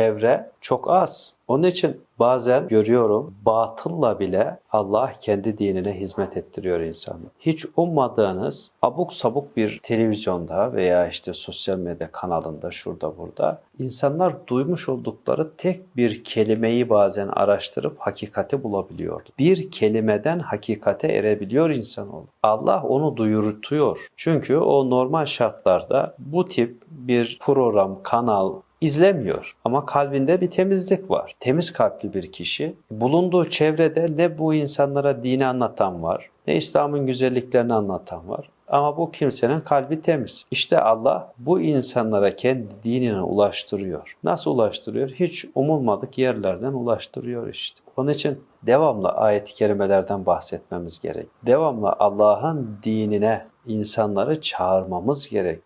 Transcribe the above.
Çevre çok az. Onun için bazen görüyorum batılla bile Allah kendi dinine hizmet ettiriyor insanı. Hiç ummadığınız abuk sabuk bir televizyonda veya işte sosyal medya kanalında şurada burada insanlar duymuş oldukları tek bir kelimeyi bazen araştırıp hakikati bulabiliyor. Bir kelimeden hakikate erebiliyor insanoğlu. Allah onu duyurtuyor. Çünkü o normal şartlarda bu tip bir program, kanal, izlemiyor. Ama kalbinde bir temizlik var. Temiz kalpli bir kişi. Bulunduğu çevrede ne bu insanlara dini anlatan var, ne İslam'ın güzelliklerini anlatan var. Ama bu kimsenin kalbi temiz. İşte Allah bu insanlara kendi dinine ulaştırıyor. Nasıl ulaştırıyor? Hiç umulmadık yerlerden ulaştırıyor işte. Onun için devamlı ayet-i kerimelerden bahsetmemiz gerek. Devamlı Allah'ın dinine insanları çağırmamız gerek.